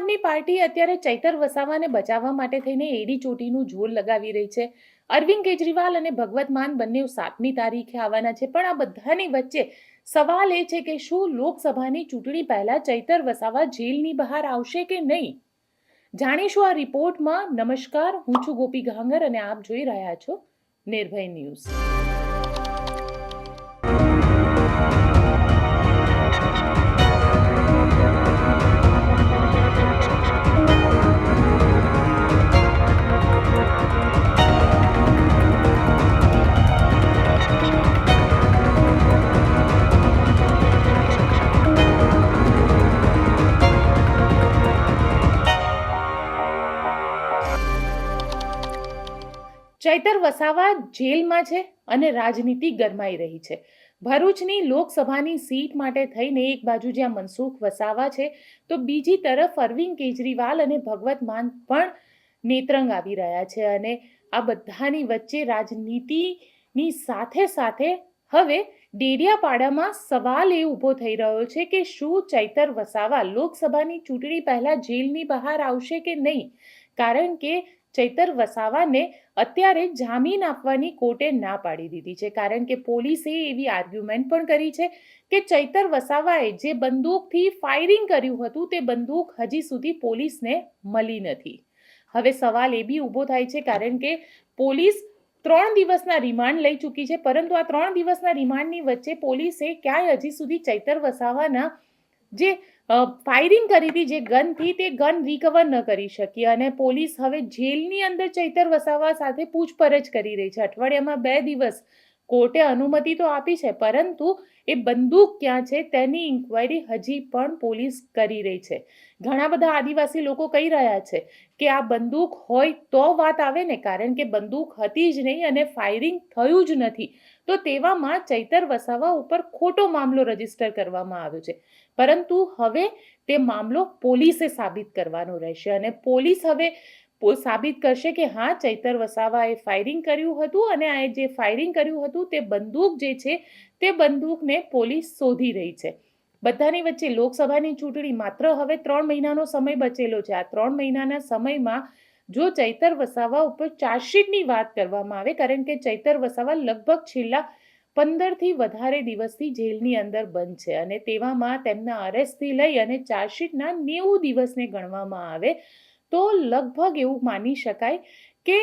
આદમી party અત્યારે ચૈતર વસાવાને બચાવવા માટે થઈને એડી ચોટીનું જોર લગાવી રહી છે. અરવિંદ કેજરીવાલ અને ભગવત માન બંને સાતમી તારીખે આવવાના છે, પણ આ બધાની વચ્ચે સવાલ એ છે કે શું લોકસભાની ચૂંટણી પહેલા ચૈતર વસાવા જેલની બહાર આવશે કે નહીં? જાણીશું આ રિપોર્ટમાં. નમસ્કાર, હું છું ગોપી ઘાંગર અને આપ જોઈ રહ્યા છો નિર્ભય ન્યૂઝ. ચૈતર વસાવા જેલમાં છે અને રાજનીતિ ગરમાઈ રહી છે. ભરૂચની લોકસભાની સીટ માટે થઈને એક બાજુ જ્યાં મનસુખ વસાવા છે, તો બીજી તરફ અરવિંદ કેજરીવાલ અને ભગવત માન પણ નેત્રંગ આવી રહ્યા છે અને આ બધાની વચ્ચે રાજનીતિની સાથે સાથે હવે ડેડિયાપાડામાં સવાલ એ ઊભો થઈ રહ્યો છે કે શું ચૈતર વસાવા લોકસભાની ચૂંટણી પહેલાં જેલની બહાર આવશે કે નહીં? કારણ કે ચૈતર વસાવાને અત્યારે જામીન આપવાની કોર્ટે ના પાડી દીધી છે. કારણ કે પોલીસે એવી આર્ગ્યુમેન્ટ પણ કરી છે કે ચૈતર વસાવાએ જે બંદૂકથી ફાયરિંગ કર્યું હતું તે બંદૂક હજી સુધી પોલીસને મળી નથી. હવે સવાલ એ બી ઊભો થાય છે કારણ કે પોલીસ ત્રણ દિવસના રિમાન્ડ લઈ ચૂકી છે, પરંતુ આ ત્રણ દિવસના રિમાન્ડની વચ્ચે પોલીસે ક્યાંય હજી સુધી ચૈતર વસાવાના જે ફાયરિંગ કરી હતી જે ગનથી તે ગન રિકવર ન કરી શકી અને પોલીસ હવે જેલની અંદર ચૈતર વસાવા સાથે પૂછપરછ કરી રહી છે. અઠવાડિયામાં બે દિવસ કોર્ટે અનુમતિ તો આપી છે, પરંતુ એ બંદૂક ક્યાં છે તેની ઇન્ક્વાયરી હજી પણ પોલીસ કરી રહી છે. ઘણા બધા આદિવાસી લોકો કહી રહ્યા છે કે આ બંદૂક હોય તો વાત આવે ને, કારણ કે બંદૂક હતી જ નહીં અને ફાયરિંગ થયું જ નથી. તો તેવામાં ચૈતર વસાવા ઉપર ખોટો મામલો રજિસ્ટર કરવામાં આવ્યો છે. પરંતુ હવે તે મામલો પોલીસે સાબિત કરવાનો રહેશે અને પોલીસ હવે સાબિત કરશે કે હા, ચૈતર વસાવાએ ફાયરિંગ કર્યું હતું અને આ જે ફાયરિંગ કર્યું હતું તે બંદૂક જે છે તે બંદૂકને પોલીસ શોધી રહી છે. બધાની વચ્ચે લોકસભાની ચૂંટણી માત્ર હવે ત્રણ મહિનાનો સમય બચેલો છે. આ ત્રણ મહિનાના સમયમાં જો ચૈતર વસાવા ઉપર ચાર્જશીટની વાત કરવામાં આવે, કારણ કે ચૈતર વસાવા લગભગ છેલ્લા પંદરથી વધારે દિવસથી જેલની અંદર બંધ છે અને તેવામાં તેમના અરેસ્ટથી લઈ અને ચાર્જશીટના નેવું દિવસને ગણવામાં આવે તો લગભગ એવું માની શકાય કે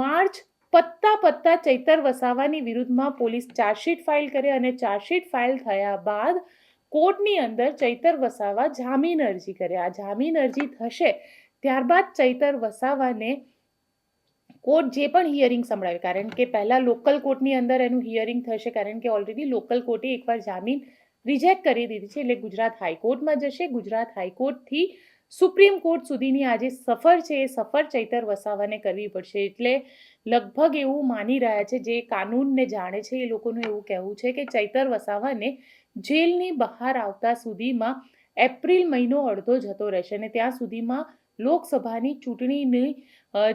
માર્ચ પત્તા પત્તા ચૈતર વસાવાની વિરુદ્ધમાં પોલીસ ચાર્જશીટ ફાઇલ કરે અને ચાર્જશીટ ફાઇલ થયા બાદ કોર્ટની અંદર ચૈતર વસાવા જામીન અરજી કરે. આ જામીન અરજી થશે ત્યારબાદ ચૈતર વસાવાને કોર્ટ જે પણ હિયરિંગ સંભળાવે, કારણ કે પહેલાં લોકલ કોર્ટની અંદર એનું હિયરિંગ થશે, કારણ કે ઓલરેડી લોકલ કોર્ટે એકવાર જામીન રિજેક્ટ કરી દીધી છે, એટલે ગુજરાત હાઈકોર્ટમાં જશે. ગુજરાત હાઈકોર્ટથી સુપ્રીમ કોર્ટ સુધીની આ જે સફર છે એ સફર ચૈતર વસાવાને કરવી પડશે એટલે લગભગ એવું માની રહ્યા છે, જે કાનૂનને જાણે છે એ લોકોનું એવું કહેવું છે કે ચૈતર વસાવાને જેલની બહાર આવતા સુધીમાં એપ્રિલ મહિનો અડધો જતો રહેશે અને ત્યાં સુધીમાં લોકસભાની ચૂંટણીની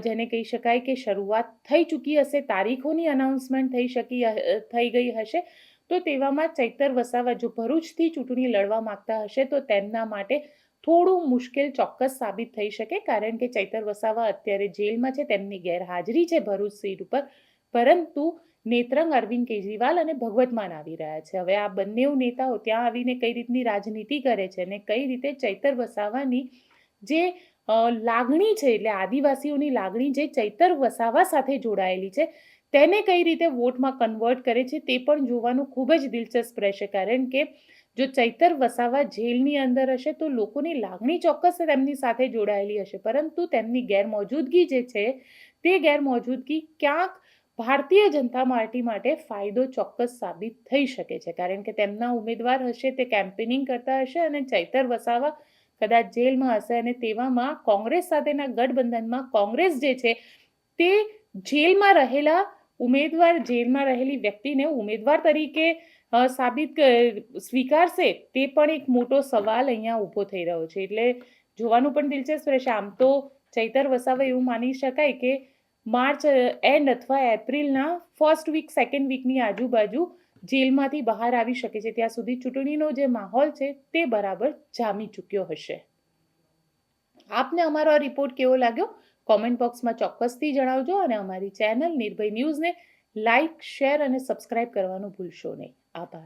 જેને કહી શકાય કે શરૂઆત થઈ ચૂકી હશે, તારીખોની અનાઉન્સમેન્ટ થઈ શકી થઈ ગઈ હશે, તો તેવામાં ચૈતર વસાવા જો ભરૂચથી ચૂંટણી લડવા માંગતા હશે તો તેમના માટે થોડું મુશ્કેલ ચોક્કસ સાબિત થઈ શકે, કારણ કે ચૈતર વસાવા અત્યારે જેલમાં છે, તેમની ગેરહાજરી છે ભરૂચ સીટ ઉપર. પરંતુ નેત્રંગ અરવિંદ કેજરીવાલ અને ભગવત માન આવી રહ્યા છે. હવે આ બંને નેતાઓ ત્યાં આવીને કઈ રીતની રાજનીતિ કરે છે અને કઈ રીતે ચૈતર વસાવાની જે લાગણી છે, એટલે આદિવાસીઓની લાગણી જે ચૈતર વસાવા સાથે જોડાયેલી છે, તેને કઈ રીતે વોટમાં કન્વર્ટ કરે છે તે પણ જોવાનું ખૂબ જ દિલચસ્પ રહેશે. કારણ કે જો ચૈતર વસાવા જેલની અંદર હશે તો લોકોની લાગણી ચોક્કસ તેમની સાથે જોડાયેલી હશે. પરંતુ તેમની ગેરમોજૂદગી જે છે, તે ગેરમોજૂદગી ક્યાંક ભારતીય જનતા પાર્ટી માટે ફાયદો ચોક્કસ સાબિત થઈ શકે છે. કારણ કે તેમના ઉમેદવાર હશે, તે કેમ્પેનિંગ કરતા હશે અને ચૈતર વસાવા કદાચ જેલમાં હશે અને તેવામાં કોંગ્રેસ સાથેના ગઠબંધનમાં કોંગ્રેસ જે છે, તે જેલમાં રહેલા ઉમેદવાર, જેલમાં રહેલી વ્યક્તિને ઉમેદવાર તરીકે સાબિત સ્વીકારશે તે પણ એક મોટો સવાલ અહીંયા ઊભો થઈ રહ્યો છે. એટલે જોવાનું પણ દિલચસ્પ રહેશે. આમ તો ચૈતર વસાવા એવું માની શકાય કે માર્ચ એન્ડ અથવા એપ્રિલના ફર્સ્ટ વીક સેકન્ડ વીકની આજુબાજુ જેલમાંથી બહાર આવી શકે છે. ત્યાં સુધી ચૂંટણીનો જે માહોલ છે તે બરાબર જામી ચૂક્યો હશે. આપને અમારો આ રિપોર્ટ કેવો લાગ્યો? કોમેન્ટ બોક્સમાં ચોક્કસથી જણાવજો અને અમારી ચેનલ નિર્ભય ન્યૂઝને લાઇક શેર અને સબસ્ક્રાઇબ કરવાનું ભૂલશો નહીં. aber